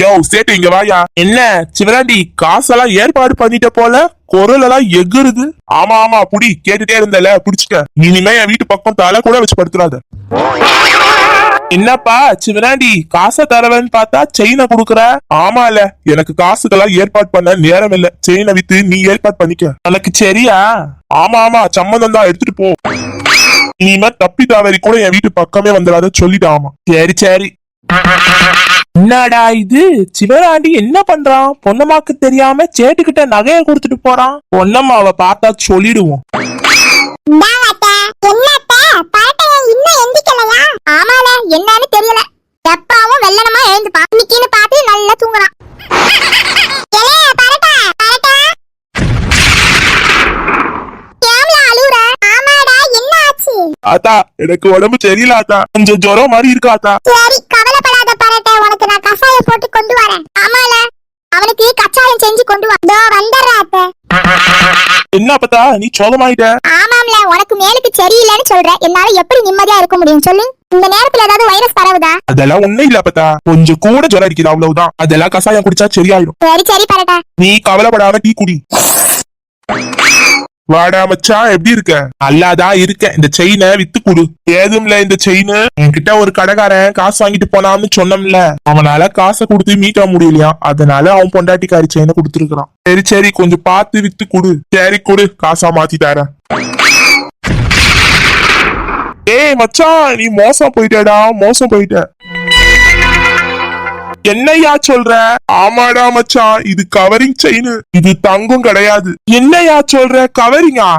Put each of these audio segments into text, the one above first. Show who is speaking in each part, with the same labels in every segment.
Speaker 1: யோ சேட்டு இங்க வாயா. என்ன சிவராண்டி காசெல்லாம் ஏற்பாடு பண்ணிட்ட போல குரல் எல்லாம் எகுருது. ஆமா ஆமா புடி கேட்டுட்டே இருந்தல புடிச்சுக்க. இனிமே என் வீட்டு பக்கம் தலை கூட வச்சு படுத்துறாத. என்னப்பா சிவராண்டி காசை தரவன்னு பார்த்தா செயினை குடுக்குற? ஆமால எனக்கு காசுக்கெல்லாம் ஏற்பாடு பண்ண நேரம் இல்ல. செயினை வித்து நீ ஏற்பாடு பண்ணிக்க. எனக்கு சரியா? ஆமா ஆமா சம்மந்தம் தான் எடுத்துட்டு போ. இனிமே தப்பி தாவரி கூட என் வீட்டு பக்கமே வந்துடாத சொல்லிட்டாமா. சரி சரி. என்னடா இது? சிவராண்டி என்ன பண்றான்? பொன்னம்மாக்கு தெரியாம சேட்டுக்கிட்ட நகைய கொடுத்துட்டு போறான். பொன்னம்மாவை பார்த்தா சொல்லிடுவோம்?
Speaker 2: ஆமால, என்னன்னு தெரியல. எப்பாவும் வெள்ளனமா எழுந்துப்பான் இன்னைக்குன்னு பார்த்து நல்லா தூங்குறான்?
Speaker 1: ஆத்தா எனக்கு உடம்பு சரியில்ல ஆத்தா. கொஞ்சம் ஜுரம் மாதிரி இருக்கா ஆத்தா.
Speaker 2: சரி, கவலைப்படாத பரட்டை, கஷாயம் போட்டு கொண்டு வரேன். ஆமால. அவனுக்கு கச்சாயம் செஞ்சு கொண்டு வா. இதோ வந்துடுறேன் அத்தை.
Speaker 1: என்ன அப்பத்தா? நீ சோகமாயிட்ட?
Speaker 2: ஆமாம்ல. உனக்கு மேலுக்கு சரியில்லைன்னு சொல்ற. என்னால எப்படி நிம்மதியா இருக்க முடியும் சொல்லு. இந்த நேரத்துல ஏதாவது வைரஸ் பரவுதா?
Speaker 1: அதெல்லாம் ஒண்ணும் இல்ல அப்பத்தா. கொஞ்சம் கூட ஜுரம் அடிக்குது அவ்வளவுதான். அதெல்லாம் கசாயம் குடிச்சா சரியாயிடும்
Speaker 2: சரி சரி பரட்டா.
Speaker 1: நீ கவலைப்படாம டீ குடி. வாடா மச்சான் எப்படி இருக்க? நல்லாதான் இருக்கேன். இந்த செயினை வித்து குடு. ஏதும்ல இந்த செயின் என்கிட்ட ஒரு கடைக்காரன் காசு வாங்கிட்டு போனான்னு சொன்னோம்ல அவனால காசை கொடுத்து மீட்ட முடியலையா? அதனால அவன் பொண்டாட்டிக்காரி செயினை கொடுத்துருக்கான் சரி சரி கொஞ்சம் பார்த்து வித்து குடு. சரி கொடு. காசா மாத்தி தரேன். ஏய் மச்சான் நீ மோசம் போயிட்டடா. மோசம் போயிட்ட. என்னையா சொல்ற? ஆமாடா மச்சான் இது கவரிங் செயின் இது தங்கம் கிடையாது. என்னையா சொல்ற? கவரிங்கா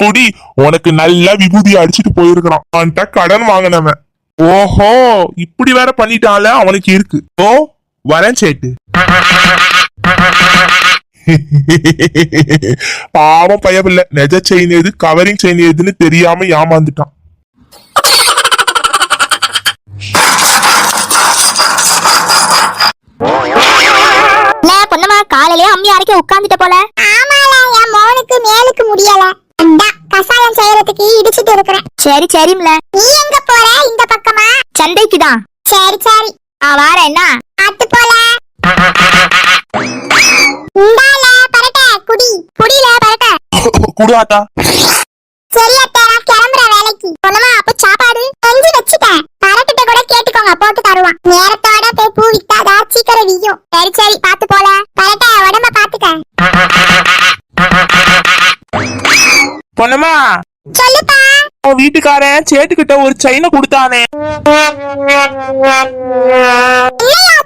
Speaker 1: புடி உனக்கு நல்ல விபூதி அடிச்சிட்டு போயிருக்கிறான். அவன்கிட்ட கடன் வாங்கினவன். ஓஹோ இப்படி வேற பண்ணிட்டால? அவனுக்கு இருக்கு. ஓ வரேன் சேட்டு. பாவம் பயமில்ல. நெஜ செயின் எது கவரிங் செயின் எதுன்னு தெரியாம ஏமாந்துட்டான்.
Speaker 2: காலையிலே அம்மி அரைக்க உட்கார்ந்துட்ட போல. ஆமால என் மோனுக்கு மேலுக்கு முடியல. கசாயம் செய்யறதுக்கு இடிச்சிட்டு இருக்கிறேன். சரி சரிம்ல. நீ எங்க போற இந்த பக்கமா? சந்தைக்கு தான் சரி சரி. ஆ வார என்ன? அத்து போல. இந்தால பரட்ட குடி. குடில பரட்ட
Speaker 1: குடாத்தா
Speaker 2: சரி அத்தை நான் கிளம்புறேன் வேலைக்கு பொண்ணுமா அப்ப சாப்பாடு செஞ்சு வச்சுட்டேன் பரட்டிட்ட கூட கேட்டுக்கோங்க போட்டு தருவான் நேரத்தோட போய் பூ வித்தாதா சீக்கிரம் வியும் சரி சரி பாத்து போல பரட்ட உடம்ப பாத்துக்க
Speaker 1: பொண்ணம்மா
Speaker 2: சொல்லுப்பா.
Speaker 1: உன் வீட்டுக்காரன் சேட்டுக்கிட்ட ஒரு செயினை கொடுத்தானே.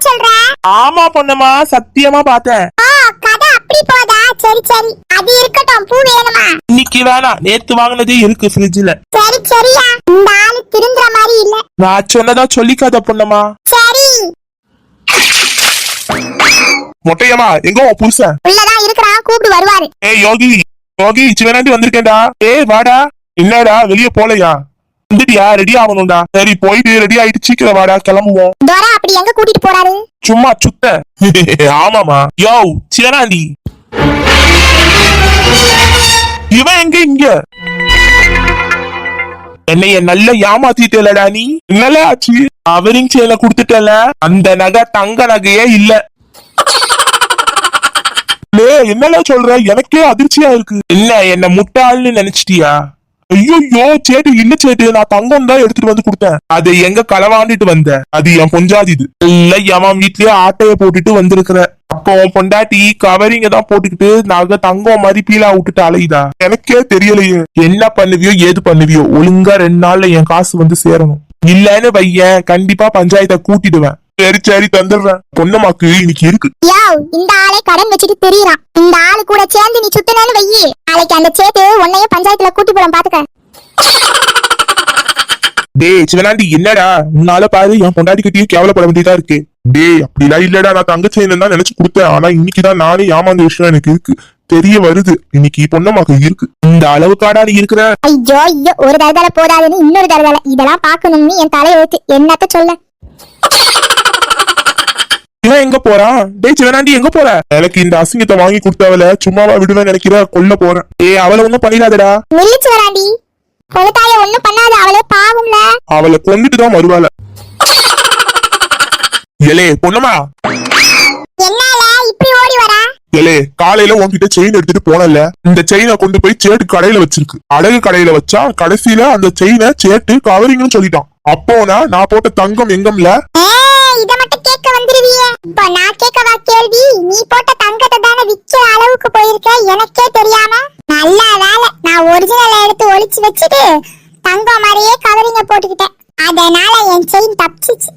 Speaker 2: சொல்ற?
Speaker 1: ஆமா பொண்ணம்மா சத்தியமா பார்த்தேன்.
Speaker 2: ஓ கதை அப்படி போதா? சரி சரி. அது இருக்கட்டும் பூ வேணுமா?
Speaker 1: இன்னைக்கு வேணாம். நேத்து வாங்கினதே இருக்கு ஃப்ரிட்ஜ்ல
Speaker 2: சரி சரியா. இந்த ஆளு திருந்துற மாதிரி இல்ல.
Speaker 1: நான் சொன்னதா சொல்லிக்காத பொண்ணம்மா
Speaker 2: சரி.
Speaker 1: மொட்டையம்மா எங்க உன் புருஷன்.
Speaker 2: உள்ளதான் இருக்கிறான் கூப்பிட்டு வருவாரு.
Speaker 1: ஏய் யோகி. யோகி சிவனாண்டி வந்திருக்கேன்டா. ஏய் வாடா. என்னடா வெளிய போலையா? வந்துட்டியா? ரெடி ஆகணும்டா. சரி போயிட்டு ரெடி ஆயிட்டு சீக்கிரம் வாடா கிளம்புவோம்.
Speaker 2: தோரா அப்படி எங்க கூட்டிட்டு போறாரு?
Speaker 1: சும்மா சுத்த. ஆமாமா யோ சிவனாண்டி. இவன் எங்க இங்க? என்னைய நல்ல ஏமாத்திட்டலடா நீ. என்னல ஆச்சு? அவரிங் செயல குடுத்துட்டல. அந்த நகை தங்க நகையே இல்ல. லே என்னல சொல்ற? எனக்கே அதிர்ச்சியா இருக்கு. என்ன என்ன முட்டாள்னு நினைச்சிட்டியா? ஐயோ சேட்டு இல்ல சேட்டு நான் தங்கம் தான் எடுத்துட்டு வந்து கொடுத்தேன். அதை எங்க களவாண்டுட்டு வந்த? அது என் பொஞ்சாதி இது. இல்ல எவன் வீட்லயே ஆட்டைய போட்டுட்டு வந்திருக்கிற? அப்போ பொண்டாட்டி கவரிங்க தான் போட்டுக்கிட்டு நாங்க தங்கம் மாதிரி பீலா விட்டுட்டு அலையுதா? எனக்கே தெரியலையே. என்ன பண்ணுவியோ ஏது பண்ணுவியோ? ஒழுங்கா ரெண்டு நாள்ல என் காசு வந்து சேரணும். இல்லன்னு வையேன். கண்டிப்பா பஞ்சாயத்தை கூட்டிடுவேன். சரி சரி தந்துடுறேன். பொண்ணமாக்கு இன்னைக்கு இருக்கு.
Speaker 2: இந்த ஆளை கடன் வச்சுட்டு தெரியறான். இந்த ஆளு கூட சேர்ந்து நீ சுத்தினு வையி. நாளைக்கு அந்த சேத்து உன்னையும் பஞ்சாயத்துல கூட்டி போறோம் பாத்துக்க.
Speaker 1: டேய் சிவனாண்டி என்னடா? உன்னால பாரு என் பொண்டாட்டி கிட்டயும் கேவலப்பட வேண்டியதா இருக்கு. டேய் அப்படிலாம் இல்லடா. நான் தங்கச்சி தான் நினைச்சு கொடுத்தேன். ஆனா இன்னைக்குதான் நானே ஏமாந்த விஷயம் எனக்கு இருக்கு. தெரிய வருது. இன்னைக்கு பொண்ணமாக்கு இருக்கு. இந்த அளவுக்காடா நீ இருக்கிற?
Speaker 2: ஐயோ ஐயோ ஒரு தரதல போதாதுன்னு இன்னொரு தரதல. இதெல்லாம் பாக்கணும்னு என் தலை எழுத்து என்னத்த சொல்ல?
Speaker 1: இவன் எங்க போறான் டேய் சிவனாண்டி எங்க போற? எனக்கு இந்த அசிங்கத்தை வாங்கி கொடுத்தவள சும்மாவா விடுவேன் நினைக்கிற கொல்ல போறேன். ஏய் அவளை ஒண்ணும் பண்ணிடாதடா.
Speaker 2: நில்லுச்சு வராண்டி கொளுத்தாய ஒண்ணும் பண்ணாத. அவளே பாவம்ல.
Speaker 1: அவளை கொண்டுட்டு தான் வருவாள. எலே பொண்ணுமா?
Speaker 2: என்னால இப்படி ஓடி வரா?
Speaker 1: எலே காலையில உன்கிட்ட செயின் எடுத்துட்டு போனல இந்த செயினை கொண்டு போய் சேட்டு கடையில வச்சிருக்கு. அடகு கடையில வச்சா கடைசியில அந்த செயினை சேட்டு கவரிங்னு சொல்லிட்டான். அப்போனா நான் போட்ட தங்கம் எங்கம்ல?
Speaker 2: இத மட்டும் கேட்க வந்துருவியே. இப்போ நான் கேட்கவா கேள்வி நீ போட்ட தங்கத்தை தானே விக்கிற அளவுக்கு போயிருக்க? எனக்கே தெரியாம. நல்ல வேலை. நான் ஒரிஜினல் எடுத்து ஒளிச்சு வச்சுட்டு தங்கம் மாதிரியே கவரிங்க போட்டுக்கிட்டேன். அதனால என் செயின் தப்பிச்சிச்சு.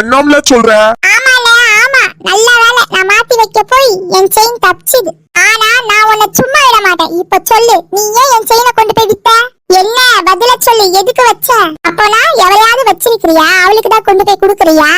Speaker 1: என்னம்ல சொல்ற?
Speaker 2: ஆமால ஆமா. நல்ல வேலை. நான் மாத்தி வைக்க போய் என் செயின் தப்பிச்சுது. ஆனா நான் உன்னை சும்மா விட மாட்டேன். இப்ப சொல்லு நீ ஏன் என் செயினை கொண்டு போய் வித்த என்ன பதில சொல்லு எதுக்கு வச்ச? அப்போனா எவளையாவது வச்சிருக்கிறியா அவளுக்கு தான் கொண்டு போய் கொடுக்கறியா?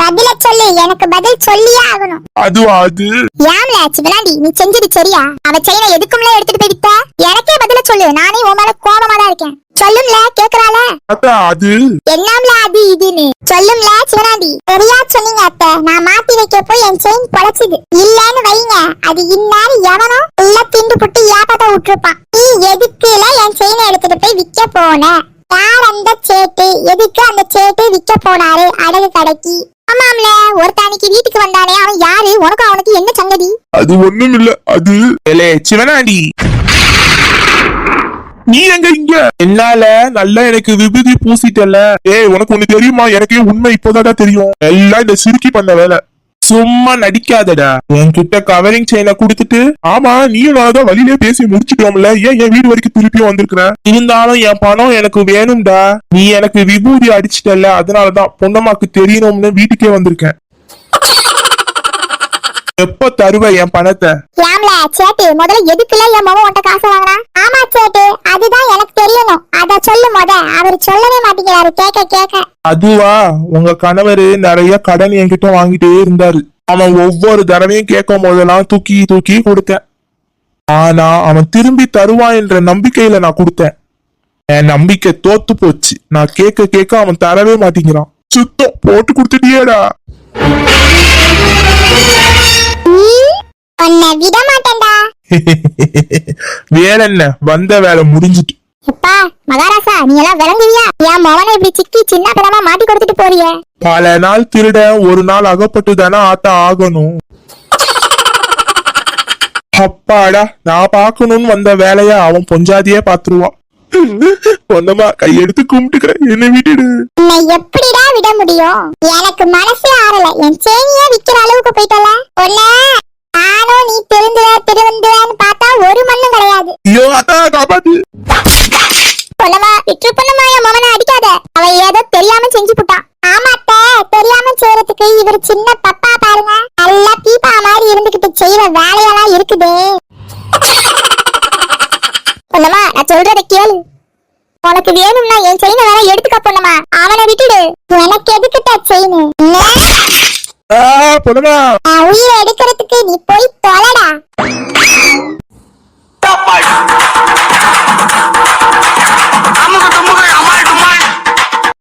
Speaker 2: பதில சொல்லு எனக்கு பதில் சொல்லியே ஆகணும்.
Speaker 1: அதுவா அது?
Speaker 2: ஏம்ல சிவனாண்டி நீ செஞ்சது சரியா? அவ செயினை எதுக்கும்ல எடுத்துட்டு போய் வித்த? எனக்கே பதில சொல்லு. நானே உன் மேல கோபமா தான் இருக்கேன். சொல்லும்ல கேக்குறாள?
Speaker 1: அத்தா அது?
Speaker 2: என்னம்ல அது இதுன்னு? சொல்லும்ல சிவனாண்டி. சரியா சொன்னீங்க அத்தை. நான் மாத்தி வைக்க போய் என் செயின் பொழைச்சுது இல்லன்னு வைங்க. அது இந்நேரம் எவனோ உள்ள திண்டு புட்டு ஏப்பத்தை விட்டுருப்பான். நீ எதுக்குல என் செயினை எடுத்துட்டு போய் விக்க போன? யார் அந்த சேட்டு? எதுக்கு அந்த சேட்டு விக்க போனாரு அடகு கடைக்கு? ஆமாம்ல ஒருத்தானிக்கு வீட்டுக்கு வந்தானே அவன் யாரு? உனக்கு அவனுக்கு என்ன சங்கதி?
Speaker 1: அது ஒண்ணும் இல்ல அது சிவனாண்டி. நீ எங்க இங்க? என்னால நல்லா எனக்கு விபூதி பூசிட்டல ஏய் உனக்கு ஒண்ணு தெரியுமா? எனக்கே உண்மை இப்போதான் தெரியும். எல்லாம் இந்த சிறுக்கி பண்ண வேலை. சும்மா நடிக்காதடா. என்கிட்ட கவரிங் செயினை கொடுத்துட்டு ஆமா நீயும் நான் தான் வழியிலே பேசி முடிச்சிட்டோம்ல. ஏன் என் வீடு வரைக்கும் திருப்பியும் வந்திருக்கிற? இருந்தாலும் என் பணம் எனக்கு வேணும்டா. நீ எனக்கு விபூதி அடிச்சிட்டல அதனாலதான் பொண்ணம்மாக்கு தெரியணும்னு வீட்டுக்கே வந்திருக்கேன். எப்ப தருவ என் பணத்தை?
Speaker 2: ஏம்ல சேட்டு முதல்ல எதுக்குல என் மகன் உன்ட்ட காசு வாங்குனா? ஆமா சேட்டு அதுதான் எனக்கு தெரியணும். அத சொல்லு முத. அவர் சொல்லவே மாட்டேங்கிறாரு. கேட்க கேட்க
Speaker 1: அதுவா உங்க கணவரு நிறைய கடன் என்கிட்ட வாங்கிட்டே இருந்தாரு. அவன் ஒவ்வொரு தடவையும் கேட்கும் போதெல்லாம் தூக்கி தூக்கி கொடுத்தேன். ஆனா அவன் திரும்பி தருவான் என்ற நம்பிக்கையில நான் கொடுத்தேன். என் நம்பிக்கை தோத்து போச்சு. நான் கேட்க கேட்க அவன் தரவே மாட்டேங்கிறான். சுத்தம் போட்டு கொடுத்துட்டியேடா.
Speaker 2: உன்னை விட மாட்டேன்டா.
Speaker 1: வேற என்ன வந்த வேலை முடிஞ்சிட்டு.
Speaker 2: எப்பா மகாராசா நீ எல்லாம் விளங்குவியா? என் மவனை இப்படி சிக்கி சின்ன பிறமா மாட்டி கொடுத்துட்டு போறியே.
Speaker 1: பல நாள் திருட ஒரு நாள் அகப்பட்டு தானே ஆத்த ஆகணும். அப்பாடா நான் பார்க்கணும்னு வந்த வேலைய அவன் பொஞ்சாதியே பாத்துருவான் பொண்ணமா கையெடுத்து கும்பிட்டுக்கிறேன் என்ன விட்டுடு.
Speaker 2: உன்னை எப்படிடா விட முடியும்? எனக்கு மனசே ஆறல. என் சேனியே விக்கிற அளவுக்கு போயிட்டல. உன்ன நானும் நீ திருந்துவ திருந்துவேன்னு பார்த்தா ஒரு மண்ணும் கிடையாது.
Speaker 1: ஐயோ அத்தா காப்பாத்து
Speaker 2: செயின் வேற எடுத்துக்க பொண்ணுமா. அவனை விட்டுடு. எனக்கு எதுக்குட்ட செயின்?
Speaker 1: பொண்ணுமா.
Speaker 2: உயிரை எடுக்கிறதுக்கு நீ போய் தொலைடா.